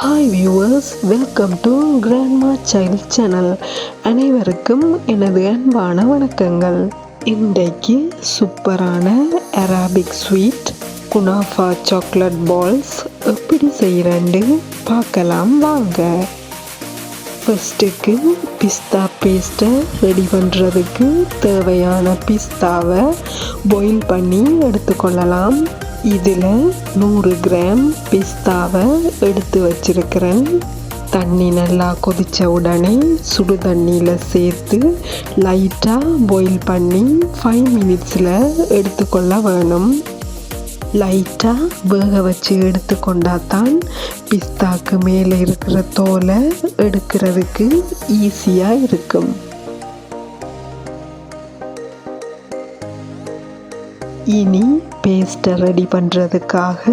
Hi viewers welcome to grandma child channel அனைவருக்கும் எனது அன்பான வணக்கங்கள். இன்றைக்கு சூப்பரான Arabic sweet kunafa chocolate balls எப்படி செய்கிறேன்னு பார்க்கலாம் வாங்க. ஃபஸ்ட்டுக்கு பிஸ்தா பேஸ்ட்டை ரெடி பண்ணுறதுக்கு தேவையான பிஸ்தாவை பாயில் பண்ணி எடுத்துக்கொள்ளலாம். இதில் நூறு கிராம் பிஸ்தாவை எடுத்து வச்சிருக்கிறேன். தண்ணி நல்லா கொதித்த உடனே சுடு தண்ணியில் சேர்த்து லைட்டாக பாயில் பண்ணி ஃபைவ் மினிட்ஸில் எடுத்துக்கொள்ள வேணும். லைட்டாக வேக வச்சு எடுத்துக்கொண்டா தான் பிஸ்தாக்கு மேலே இருக்கிற தோலை எடுக்கிறதுக்கு ஈஸியாக இருக்கும். இனி பேஸ்ட்டை ரெடி பண்ணுறதுக்காக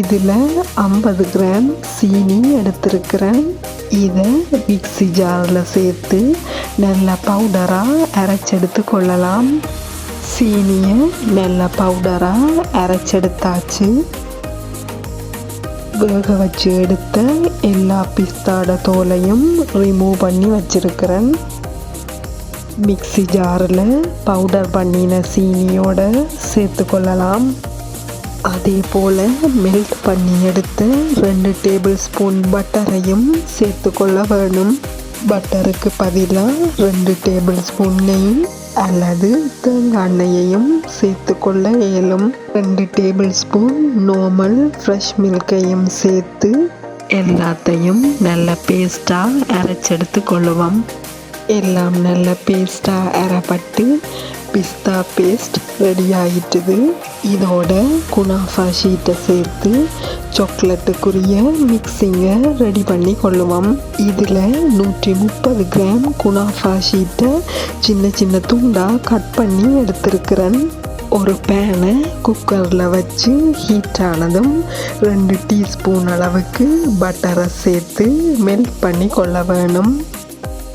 இதில் ஐம்பது கிராம் சீனி எடுத்திருக்கிறேன். இதை மிக்ஸி ஜாரில் சேர்த்து நல்லா பவுடராக அரைச்செடுத்து கொள்ளலாம். சீனியை நல்ல பவுடராக அரைச்செடுத்தாச்சு. வேக வச்சு எடுத்த எல்லா பிஸ்தாட தோலையும் ரிமூவ் பண்ணி வச்சுருக்கிறேன். மிக்ஸி ஜாரில் பவுடர் பண்ணின சீனியோடு சேர்த்து கொள்ளலாம். அதே போல் மெல்ட் பண்ணி எடுத்து ரெண்டு டேபிள் ஸ்பூன் பட்டரையும் சேர்த்து கொள்ள வேணும். பட்டருக்கு பதிலாக ரெண்டு டேபிள் ஸ்பூன் நெய் அல்லது தேங்காய் எண்ணெயையும் சேர்த்து கொள்ள இயலும். ரெண்டு டேபிள் ஸ்பூன் நார்மல் ஃப்ரெஷ் மில்கையும் சேர்த்து எல்லாத்தையும் நல்ல பேஸ்ட்டாக அரைச்செடுத்து கொள்ளுவோம். எல்லாம் நல்ல பேஸ்ட்டாக அரைப்பட்டு பிஸ்தா பேஸ்ட் ரெடி ஆகிட்டுது இதோட குனாஃபா ஷீட்டை சேர்த்து சாக்லேட்டுக்குரிய மிக்சிங்கை ரெடி பண்ணி கொள்ளுவோம். இதில் நூற்றி முப்பது கிராம் குனாஃபா ஷீட்டை சின்ன சின்ன துண்டாக கட் பண்ணி எடுத்திருக்கிறேன். ஒரு பேனை குக்கரில் வச்சு ஹீட் ஆனதும் ரெண்டு டீஸ்பூன் அளவுக்கு பட்டரை சேர்த்து மெல்ட் பண்ணி கொள்ள வேணும்.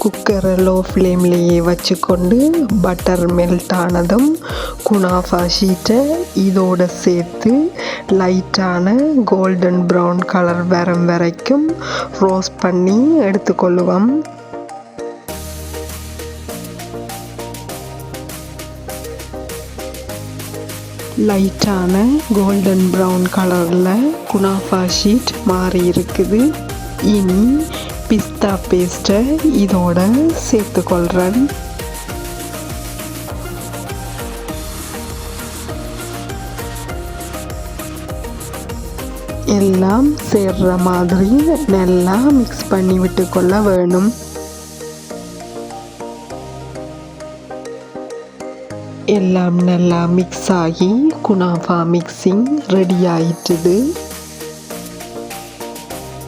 குக்கரை லோ ஃப்ளேம்லேயே வச்சுக்கொண்டு பட்டர் மெல்ட் ஆனதும் குனாஃபா ஷீட்டை இதோடு சேர்த்து லைட்டான கோல்டன் ப்ரௌன் கலர் வரும் வரைக்கும் ரோஸ்ட் பண்ணி எடுத்துக்கொள்ளுவோம். லைட்டான கோல்டன் ப்ரௌன் கலரில் குனாஃபா ஷீட் மாறி இருக்குது இனி பிஸ்தா பேஸ்ட்டை இதோட சேர்த்துக்கொள்கிறேன் எல்லாம் சேர்ற மாதிரி நல்லா மிக்ஸ் பண்ணி விட்டுக்கொள்ள வேணும். எல்லாம் நல்லா மிக்ஸ் ஆகி குனாஃபா மிக்சிங் ரெடி ஆயிட்டுது.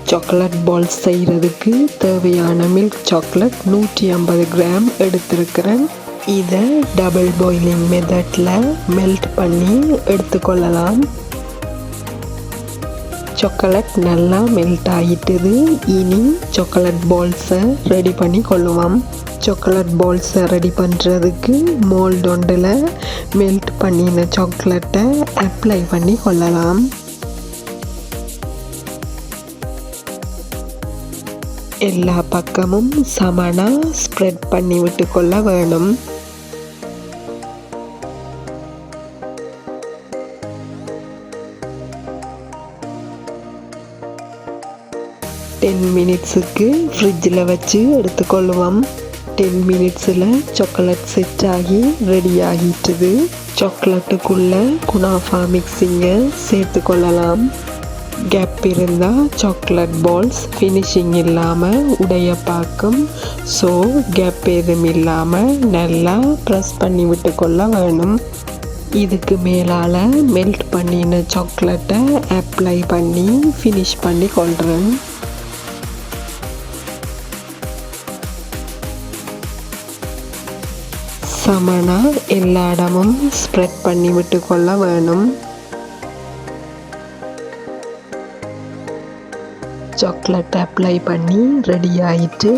சாக்லேட் பால்ஸ் செய்கிறதுக்கு தேவையான மில்க் சாக்லேட் நூற்றி ஐம்பது கிராம் எடுத்திருக்கிறேன். இதை டபுள் பாயிலிங் மெத்தடில் மெல்ட் பண்ணி எடுத்துக்கொள்ளலாம். சாக்லேட் நல்லா மெல்ட் ஆகிட்டுது இனி சாக்லேட் பால்ஸை ரெடி பண்ணி கொள்ளுவோம். சாக்லேட் பால்ஸை ரெடி பண்ணுறதுக்கு மோல்டொண்டில் மெல்ட் பண்ணின சாக்லேட்டை அப்ளை பண்ணி கொள்ளலாம். எல்லா பக்கமும் சமனாக ஸ்ப்ரெட் பண்ணி விட்டு கொள்ள வேணும். டென் மினிட்ஸுக்கு ஃப்ரிட்ஜில் வச்சு எடுத்துக்கொள்ளுவோம் டென் மினிட்ஸில் சாக்லேட் செட் ஆகி ரெடி ஆகிட்டுது. சாக்லேட்டுக்குள்ளே குனாஃபா மிக்சிங்கை சேர்த்து கொள்ளலாம் கேப் இருந்தால் சாக்லேட் பால்ஸ் ஃபினிஷிங் இல்லாமல் உடைய பார்க்கும் ஸோ கேப் எதுவும் இல்லாமல் நல்லா ப்ரெஸ் பண்ணி விட்டு கொள்ள வேணும். இதுக்கு மேலால் மெல்ட் பண்ணின சாக்லேட்டை அப்ளை பண்ணி ஃபினிஷ் பண்ணி கொள்கிறேன் சமனாக எல்லா இடமும் ஸ்ப்ரெட் பண்ணி விட்டு கொள்ள வேணும். சாக்லேட் அப்ளை பண்ணி ரெடி ஆயிட்டு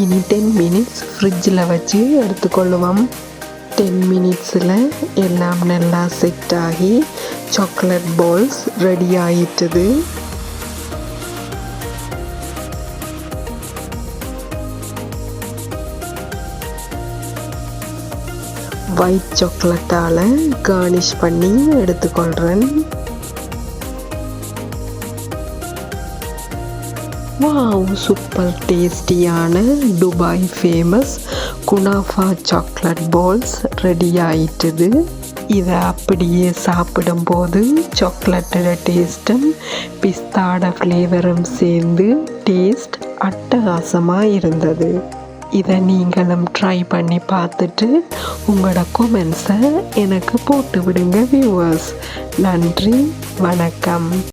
இனி டென் மினிட்ஸ் ஃப்ரிட்ஜில் வச்சு எடுத்துக்கொள்ளுவோம். டென் மினிட்ஸில் எல்லாம் நல்லா செட் ஆகி சாக்லேட் பால்ஸ் ரெடி ஆயிட்டது. ஒயிட் சாக்லேட்டால் கார்னிஷ் பண்ணி எடுத்துக்கொள்கிறேன் வாவ் சூப்பர் டேஸ்டியான Dubai famous kunafa chocolate balls ready ஆயிட்டுது இதை அப்படியே சாப்பிடும்போது சாக்லேட்டோட டேஸ்ட்டும் பிஸ்தாட ஃப்ளேவரும் சேர்ந்து டேஸ்ட் அட்டகாசமாக இருந்தது இதை நீங்களும் ட்ரை பண்ணி பார்த்துட்டு உங்களோட கொமெண்ட்ஸை எனக்கு போட்டு விடுங்க வியூவர்ஸ் நன்றி வணக்கம்